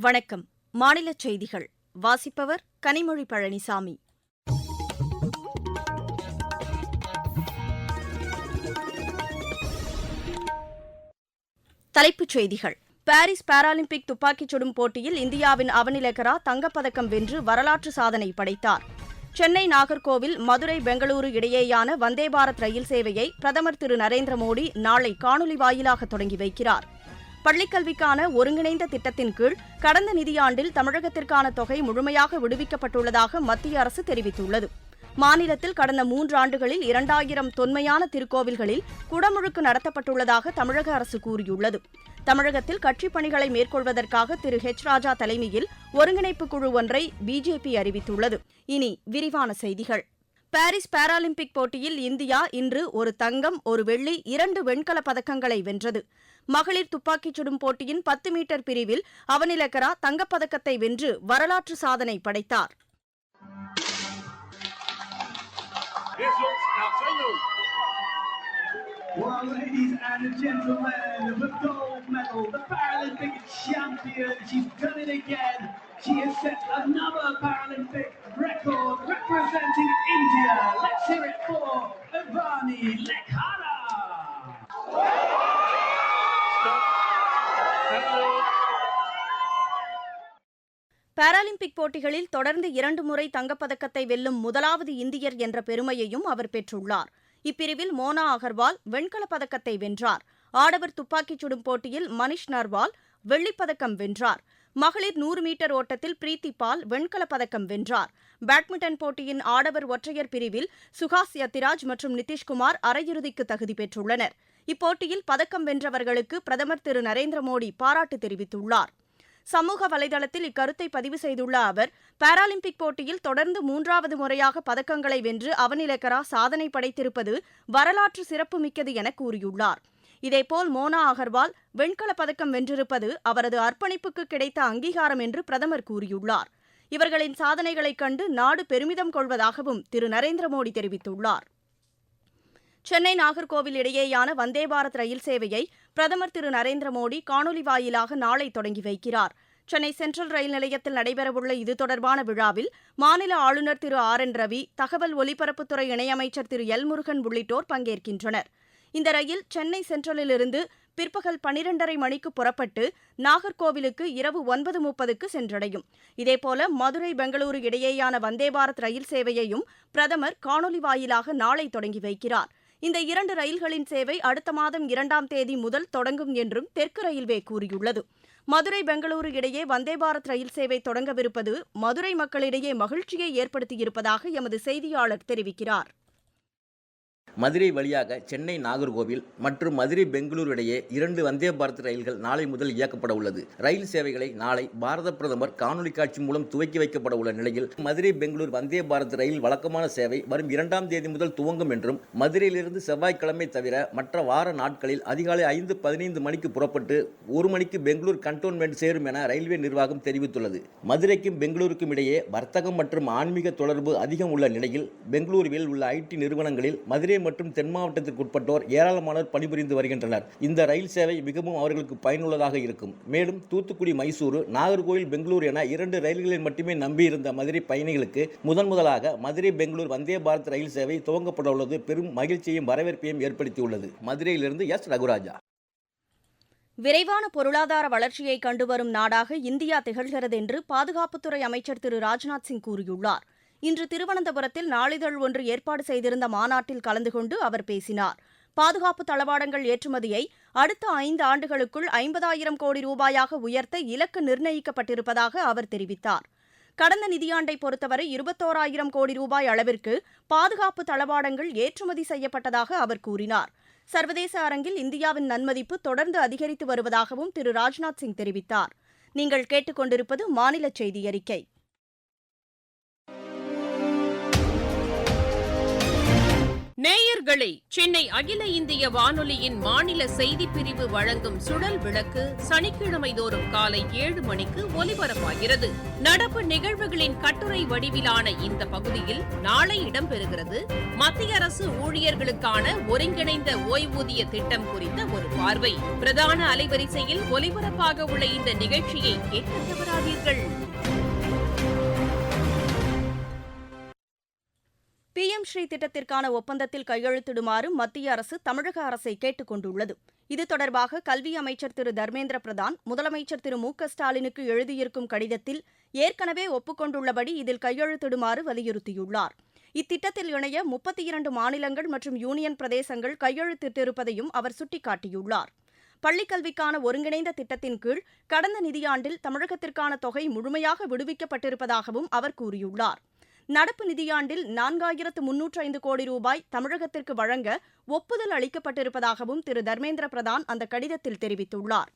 வணக்கம். மாநில செய்திகள். வாசிப்பவர் கனிமொழி பழனிசாமி. தலைப்புச் செய்திகள். பாரிஸ் பாராலிம்பிக் துப்பாக்கிச் சுடும் போட்டியில் இந்தியாவின் அவனிலகரா தங்கப்பதக்கம் வென்று வரலாற்று சாதனை படைத்தார். சென்னை நாகர்கோவில் மதுரை பெங்களூரு இடையேயான வந்தே பாரத் ரயில் சேவையை பிரதமர் திரு நரேந்திர மோடி நாளை காணொலி வாயிலாக தொடங்கி வைக்கிறார். பள்ளிக்கல்விக்கான ஒருங்கிணைந்த திட்டத்தின் கீழ் கடந்த நிதியாண்டில் தமிழகத்திற்கான தொகை முழுமையாக விடுவிக்கப்பட்டுள்ளதாக மத்திய அரசு தெரிவித்துள்ளது. மாநிலத்தில் கடந்த மூன்றாண்டுகளில் இரண்டாயிரம் தொன்மையான திருக்கோவில்களில் குடமுழுக்கு நடத்தப்பட்டுள்ளதாக தமிழக அரசு கூறியுள்ளது. தமிழகத்தில் கட்சிப் பணிகளை மேற்கொள்வதற்காக திரு. ஹெச் ராஜா தலைமையில் ஒருங்கிணைப்பு குழு ஒன்றை பிஜேபி அறிவித்துள்ளது. இனி விரிவான செய்திகள். பாரிஸ் பாராலிம்பிக் போட்டியில் இந்தியா இன்று ஒரு தங்கம் ஒரு வெள்ளி இரண்டு வெண்கலப் பதக்கங்களை வென்றது மகளிர் துப்பாக்கிச் சுடும் போட்டியின் பத்து மீட்டர் பிரிவில் அவனிலக்கரா தங்கப்பதக்கத்தை வென்று வரலாற்று சாதனை படைத்தார் Well, ladies and gentlemen, the gold medal, the Paralympic champion, she's done it again. She has set another Paralympic Paralympic போட்டிகளில் தொடர்ந்து இரண்டு முறை தங்கப்பதக்கத்தை வெல்லும் முதலாவது இந்தியர் என்ற பெருமையையும் அவர் பெற்றுள்ளார். இப்பிரிவில் மோனா அகர்வால் வெண்கலப் பதக்கத்தை வென்றார். ஆடவர் துப்பாக்கிச் சுடும் போட்டியில் மனிஷ் நர்வால் வெள்ளிப் பதக்கம் வென்றார். மகளிர் நூறு மீட்டர் ஓட்டத்தில் பிரீத்தி பால் வெண்கலப் பதக்கம் வென்றார். பேட்மிண்டன் போட்டியின் ஆடவர் ஒற்றையர் பிரிவில் சுஹாஸ் யத்திராஜ் மற்றும் நிதிஷ்குமார் அரையிறுதிக்கு தகுதி பெற்றுள்ளனர். இப்போட்டியில் பதக்கம் வென்றவர்களுக்கு பிரதமர் திரு நரேந்திர மோடி பாராட்டு தெரிவித்துள்ளார். சமூக வலைதளத்தில் இக்கருத்தை பதிவு செய்துள்ள அவர் பாராலிம்பிக் போட்டியில் தொடர்ந்து மூன்றாவது முறையாக பதக்கங்களை வென்று அவனிலக்கரா சாதனை படைத்திருப்பது வரலாற்று சிறப்புமிக்கது என கூறியுள்ளார். இதேபோல் மோனா அகர்வால் வெண்கலப் பதக்கம் வென்றிருப்பது அவரது அர்ப்பணிப்புக்கு கிடைத்த அங்கீகாரம் என்று பிரதமர் கூறியுள்ளார். இவர்களின் சாதனைகளைக் கண்டு நாடு பெருமிதம் கொள்வதாகவும் திரு. நரேந்திர மோடி தெரிவித்துள்ளார். சென்னை நாகர்கோவில் இடையேயான வந்தே பாரத் ரயில் சேவையை பிரதமர் திரு. நரேந்திர மோடி காணொலி வாயிலாக நாளை தொடங்கி வைக்கிறார். சென்னை சென்ட்ரல் ரயில் நிலையத்தில் நடைபெறவுள்ள இது தொடர்பான விழாவில் மாநில ஆளுநர் திரு. ஆர். என். ரவி தகவல் ஒலிபரப்புத்துறை இணையமைச்சர் திரு. எல். முருகன் உள்ளிட்டோர் பங்கேற்கின்றனர். இந்த ரயில் சென்னை சென்ட்ரலிலிருந்து பிற்பகல் பனிரெண்டரை மணிக்கு புறப்பட்டு நாகர்கோவிலுக்கு இரவு ஒன்பது முப்பதுக்கு சென்றடையும். இதேபோல மதுரை பெங்களூரு இடையேயான வந்தே பாரத் ரயில் சேவையையும் பிரதமர் காணொலி வாயிலாக நாளை தொடங்கி வைக்கிறார். இந்த இரண்டு ரயில்களின் சேவை அடுத்த மாதம் இரண்டாம் தேதி முதல் தொடங்கும் என்றும் தெற்கு ரயில்வே கூறியுள்ளது. மதுரை பெங்களூரு இடையே வந்தே பாரத் ரயில் சேவை தொடங்கவிருப்பது மதுரை மக்களிடையே மகிழ்ச்சியை ஏற்படுத்தியிருப்பதாக எமது செய்தியாளர் தெரிவிக்கிறார். மதுரை வழியாக சென்னை நாகர்கோவில் மற்றும் மதுரை பெங்களூரு இடையே இரண்டு வந்தே பாரத் ரயில்கள் நாளை முதல் இயக்கப்பட உள்ளது. ரயில் சேவைகளை நாளை பாரத பிரதமர் காணொலி காட்சி மூலம் துவக்கி வைக்கப்பட உள்ள நிலையில் மதுரை பெங்களூர் வந்தே பாரத் ரயில் வழக்கமான சேவை வரும் இரண்டாம் தேதி முதல் துவங்கும் என்றும் மதுரையிலிருந்து செவ்வாய்க்கிழமை தவிர மற்ற வார நாட்களில் அதிகாலை ஐந்து பதினைந்து மணிக்கு புறப்பட்டு ஒரு மணிக்கு பெங்களூர் கண்டோன்மெண்ட் சேரும் என ரயில்வே நிர்வாகம் தெரிவித்துள்ளது. மதுரைக்கும் பெங்களூருக்கும் இடையே வர்த்தகம் மற்றும் ஆன்மீக தொடர்பு அதிகம் உள்ள நிலையில் பெங்களூருவில் உள்ள ஐடி நிறுவனங்களில் மதுரை மற்றும் தென் மாவட்டத்திற்கு உட்பட்டோர் ஏராளமானோர் பணிபுரிந்து வருகின்றனர். இந்த ரயில் சேவை மிகவும் அவர்களுக்கு பயனுள்ளதாக இருக்கும். மேலும் தூத்துக்குடி மைசூரு நாகர்கோவில் பெங்களூர் என இரண்டு ரயில்களை மட்டுமே நம்பியிருந்த மதுரை பயணிகளுக்கு முதன் முதலாக மதுரை பெங்களூர் வந்தே பாரத் ரயில் சேவை துவங்கப்பட உள்ளது. பெரும் மகிழ்ச்சியையும் வரவேற்பையும் ஏற்படுத்தியுள்ளது. மதுரையிலிருந்து எஸ். ரகுராஜா. விரைவான பொருளாதார வளர்ச்சியை கண்டுவரும் நாடாக இந்தியா திகழ்கிறது என்று பாதுகாப்புத்துறை அமைச்சர் திரு ராஜ்நாத் சிங் கூறியுள்ளார். இன்று திருவனந்தபுரத்தில் நாளிதழ் ஒன்று ஏற்பாடு செய்திருந்த மாநாட்டில் கலந்து கொண்டு அவர் பேசினார். பாதுகாப்பு தளவாடங்கள் ஏற்றுமதியை அடுத்த ஐந்து ஆண்டுகளுக்குள் ஐம்பதாயிரம் கோடி ரூபாயாக உயர்த்த இலக்கு நிர்ணயிக்கப்பட்டிருப்பதாக அவர் தெரிவித்தார். கடந்த நிதியாண்டை பொறுத்தவரை இருபத்தோராயிரம் கோடி ரூபாய் அளவிற்கு பாதுகாப்பு தளவாடங்கள் ஏற்றுமதி செய்யப்பட்டதாக அவர் கூறினார். சர்வதேச அரங்கில் இந்தியாவின் நன்மதிப்பு தொடர்ந்து அதிகரித்து வருவதாகவும் திரு. ராஜ்நாத் சிங் தெரிவித்தார். நீங்கள் கேட்டுக்கொண்டிருப்பது மாநில செய்தி அறிக்கை. நேயர்களே சென்னை அகில இந்திய வானொலியின் மாநில செய்திப் பிரிவு வழங்கும் சுழல் விளக்கு சனிக்கிழமை தோறும் காலை ஏழு மணிக்கு ஒலிபரப்பாகிறது. நடப்பு நிகழ்வுகளின் கட்டுரை வடிவிலான இந்த பகுதியில் நாளை இடம்பெறுகிறது. மத்திய அரசு ஊழியர்களுக்கான ஒருங்கிணைந்த ஓய்வூதிய திட்டம் குறித்த ஒரு பார்வை. பிரதான அலைவரிசையில் ஒலிபரப்பாக உள்ள இந்த நிகழ்ச்சியை கேட்க தவறாதீர்கள். ஸ்ரீ திட்டத்திற்கான ஒப்பந்தத்தில் கையெழுத்திடுமாறு மத்திய அரசு தமிழக அரசை கேட்டுக் கொண்டுள்ளது. இது தொடர்பாக கல்வி அமைச்சர் திரு. தர்மேந்திர பிரதான் முதலமைச்சர் திரு. மு. க. ஸ்டாலினுக்கு எழுதியிருக்கும் கடிதத்தில் ஏற்கனவே ஒப்புக்கொண்டுள்ளபடி இதில் கையெழுத்திடுமாறு வலியுறுத்தியுள்ளார். இத்திட்டத்தில் இணைய முப்பத்தி இரண்டு மாநிலங்கள் மற்றும் யூனியன் பிரதேசங்கள் கையெழுத்திட்டிருப்பதையும் அவர் சுட்டிக்காட்டியுள்ளார். பள்ளிக்கல்விக்கான ஒருங்கிணைந்த திட்டத்தின் கீழ் கடந்த நிதியாண்டில் தமிழகத்திற்கான தொகை முழுமையாக விடுவிக்கப்பட்டிருப்பதாகவும் அவர் கூறியுள்ளார். நடப்பு நிதியாண்டில் நான்காயிரத்து முன்னூற்று ஐந்து கோடி ரூபாய் தமிழகத்திற்கு வழங்க ஒப்புதல் அளிக்கப்பட்டிருப்பதாகவும் திரு தர்மேந்திர பிரதான் அந்த கடிதத்தில் தெரிவித்துள்ளார்.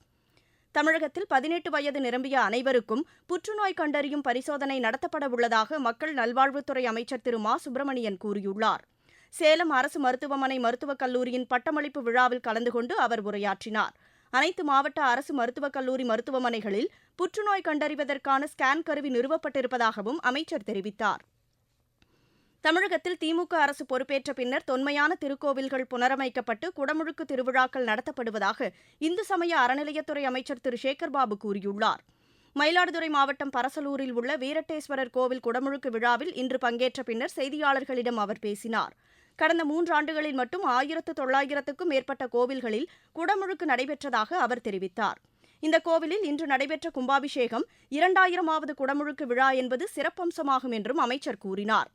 தமிழகத்தில் பதினெட்டு வயது நிரம்பிய அனைவருக்கும் புற்றுநோய் கண்டறியும் பரிசோதனை நடத்தப்பட உள்ளதாக மக்கள் நல்வாழ்வுத்துறை அமைச்சர் திரு மா. சுப்பிரமணியன் கூறியுள்ளார். சேலம் அரசு மருத்துவமனை மருத்துவக் கல்லூரியின் பட்டமளிப்பு விழாவில் கலந்து கொண்டு அவர் உரையாற்றினார். அனைத்து மாவட்ட அரசு மருத்துவக் கல்லூரி மருத்துவமனைகளில் புற்றுநோய் கண்டறிவதற்கான ஸ்கேன் கருவி நிறுவப்பட்டிருப்பதாகவும் அமைச்சர் தெரிவித்தார். தமிழகத்தில் திமுக அரசு பொறுப்பேற்ற பின்னர் தொன்மையான திருக்கோவில்கள் புனரமைக்கப்பட்டு குடமுழுக்கு திருவிழாக்கள் நடத்தப்படுவதாக இந்து சமய அறநிலையத்துறை அமைச்சர் திரு. சேகர்பாபு கூறியுள்ளார். மயிலாடுதுறை மாவட்டம் பரசலூரில் உள்ள வீரட்டேஸ்வரர் கோவில் குடமுழுக்கு விழாவில் இன்று பங்கேற்ற பின்னர் செய்தியாளர்களிடம் அவர் பேசினார். கடந்த மூன்றாண்டுகளில் மட்டும் ஆயிரத்து தொள்ளாயிரத்துக்கும் மேற்பட்ட கோவில்களில் குடமுழுக்கு நடைபெற்றதாக அவர் தெரிவித்தார். இந்த கோவிலில் இன்று நடைபெற்ற கும்பாபிஷேகம் இரண்டாயிரமாவது குடமுழுக்கு விழா என்பது சிறப்பம்சமாகும் என்றும் அமைச்சர் கூறினார்.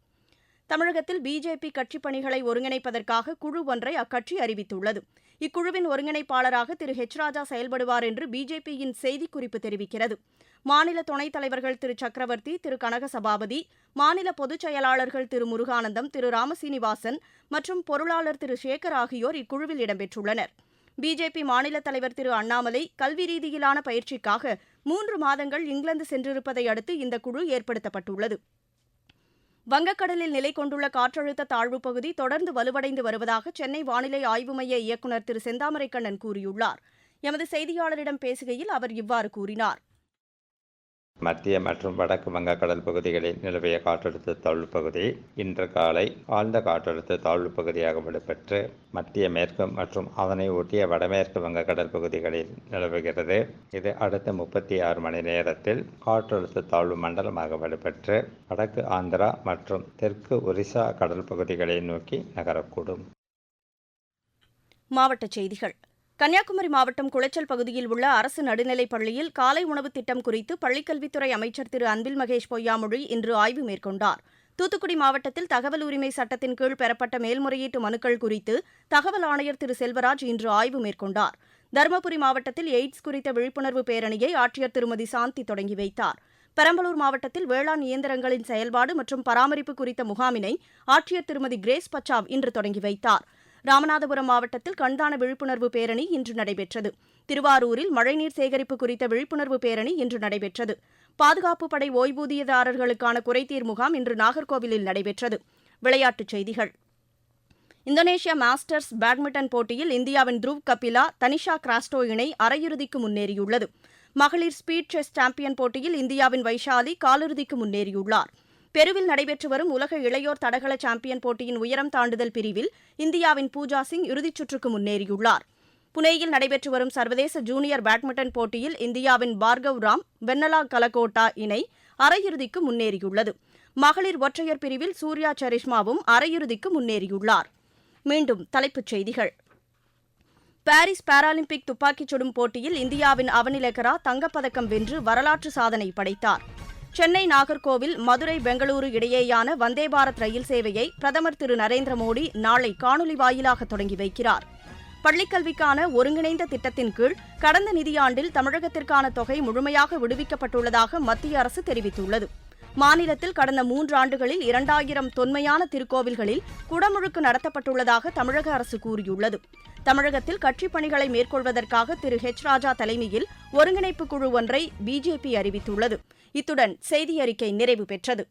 தமிழகத்தில் பிஜேபி கட்சிப் பணிகளை ஒருங்கிணைப்பதற்காக குழு ஒன்றை அக்கட்சி அறிவித்துள்ளது. இக்குழுவின் ஒருங்கிணைப்பாளராக திரு. ஹெச் ராஜா செயல்படுவார் என்று பிஜேபியின் செய்திக்குறிப்பு தெரிவிக்கிறது. மாநில துணைத் தலைவர்கள் திரு. சக்கரவர்த்தி திரு. கனக சபாபதி மாநில பொதுச் செயலாளர்கள் திரு. முருகானந்தம் திரு. ராமசீனிவாசன் மற்றும் பொருளாளர் திரு. சேகர் ஆகியோர் இக்குழுவில் இடம்பெற்றுள்ளனர். பிஜேபி மாநில தலைவர் திரு. அண்ணாமலை கல்வி ரீதியிலான பயிற்சிக்காக மூன்று மாதங்கள் இங்கிலாந்து சென்றிருப்பதை அடுத்து இந்த குழு ஏற்படுத்தப்பட்டுள்ளது. வங்கக்கடலில் நிலை கொண்டுள்ள காற்றழுத்த தாழ்வுப் பகுதி தொடர்ந்து வலுவடைந்து வருவதாக சென்னை வானிலை ஆய்வு மைய இயக்குநர் திரு செந்தாமரைக்கண்ணன் கூறியுள்ளார். எமது செய்தியாளரிடம் பேசுகையில் அவர் இவ்வாறு கூறினார். மத்திய மற்றும் வடக்கு வங்கக்கடல் பகுதிகளில் நிலவிய காற்றழுத்த தாழ்வு பகுதி இன்று காலை ஆழ்ந்த காற்றழுத்த தாழ்வு பகுதியாக வலுப்பெற்று மத்திய மேற்கு மற்றும் அதனை ஒட்டிய வடமேற்கு வங்கக்கடல் பகுதிகளில் நிலவுகிறது. இது அடுத்த முப்பத்தி ஆறு மணி நேரத்தில் காற்றழுத்த தாழ்வு மண்டலமாக வலுப்பெற்று வடக்கு ஆந்திரா மற்றும் தெற்கு ஒரிசா கடல் பகுதிகளை நோக்கி நகரக்கூடும். மாவட்ட செய்திகள். கன்னியாகுமரி மாவட்டம் குளச்சல் பகுதியில் உள்ள அரசு நடுநிலைப் பள்ளியில் காலை உணவு திட்டம் குறித்து பள்ளிக்கல்வித்துறை அமைச்சர் திரு அன்பில் மகேஷ் பொய்யாமொழி இன்று ஆய்வு மேற்கொண்டார். தூத்துக்குடி மாவட்டத்தில் தகவல் உரிமை சட்டத்தின் கீழ் பெறப்பட்ட மேல்முறையீட்டு மனுக்கள் குறித்து தகவல் ஆணையர் திரு செல்வராஜ் இன்று ஆய்வு மேற்கொண்டார். தருமபுரி மாவட்டத்தில் எய்ட்ஸ் குறித்த விழிப்புணர்வு பேரணியை ஆட்சியர் திருமதி சாந்தி தொடங்கி வைத்தார். பெரம்பலூர் மாவட்டத்தில் வேளாண் இயந்திரங்களின் செயல்பாடு மற்றும் பராமரிப்பு குறித்த முகாமினை ஆட்சியர் திருமதி கிரேஸ் பச்சாவ் இன்று தொடங்கி வைத்தார். ராமநாதபுரம் மாவட்டத்தில் கண்தான விழிப்புணர்வு பேரணி இன்று நடைபெற்றது. திருவாரூரில் மழைநீர் சேகரிப்பு குறித்த விழிப்புணர்வு பேரணி இன்று நடைபெற்றது. பாதுகாப்பு படை ஓய்வூதியதாரர்களுக்கான குறைதீர் முகாம் இன்று நாகர்கோவிலில் நடைபெற்றது. விளையாட்டுச் செய்திகள். இந்தோனேஷியா மாஸ்டர்ஸ் பேட்மிண்டன் போட்டியில் இந்தியாவின் த்ருவ் கபிலா தனிஷா கிராஸ்டோ இணை அரையிறுதிக்கு முன்னேறியுள்ளது. மகளிர் ஸ்பீட் செஸ் சாம்பியன் போட்டியில் இந்தியாவின் வைஷாலி காலிறுதிக்கு முன்னேறியுள்ளார். பெருவில் நடைபெற்று வரும் உலக இளையோர் தடகள சாம்பியன் போட்டியின் உயரம் தாண்டுதல் பிரிவில் இந்தியாவின் பூஜா சிங் இறுதிச் சுற்றுக்கு முன்னேறியுள்ளார். புனேயில் நடைபெற்று வரும் சர்வதேச ஜூனியர் பேட்மிண்டன் போட்டியில் இந்தியாவின் பார்கவ் ராம் வென்னலா கலகோட்டா இணை அரையிறுதிக்கு முன்னேறியுள்ளது. மகளிர் ஒற்றையர் பிரிவில் சூர்யா சரிஷ்மாவும் அரையிறுதிக்கு முன்னேறியுள்ளார். மீண்டும் தலைப்புச் செய்திகள். பாரிஸ் பாராலிம்பிக் துப்பாக்கிச் சுடும் போட்டியில் இந்தியாவின் அவனிலெகரா தங்கப்பதக்கம் வென்று வரலாற்று சாதனை படைத்தார். சென்னை நாகர்கோவில் மதுரை பெங்களூரு இடையேயான வந்தே பாரத் ரயில் சேவையை பிரதமர் திரு நரேந்திர மோடி நாளை காணொலி வாயிலாக தொடங்கி வைக்கிறார். பள்ளிக்கல்விக்கான ஒருங்கிணைந்த திட்டத்தின் கீழ் கடந்த நிதியாண்டில் தமிழகத்திற்கான தொகை முழுமையாக விடுவிக்கப்பட்டுள்ளதாக மத்திய அரசு தெரிவித்துள்ளது. மாநிலத்தில் கடந்த மூன்றாண்டுகளில் இரண்டாயிரம் தொன்மையான திருக்கோவில்களில் குடமுழுக்கு நடத்தப்பட்டுள்ளதாக தமிழக அரசு கூறியுள்ளது. தமிழகத்தில் கட்சிப் பணிகளை மேற்கொள்வதற்காக திரு. ஹெச் ராஜா தலைமையில் ஒருங்கிணைப்பு குழு ஒன்றை பிஜேபி அறிவித்துள்ளது. இத்துடன் செய்தியறிக்கை நிறைவு பெற்றது.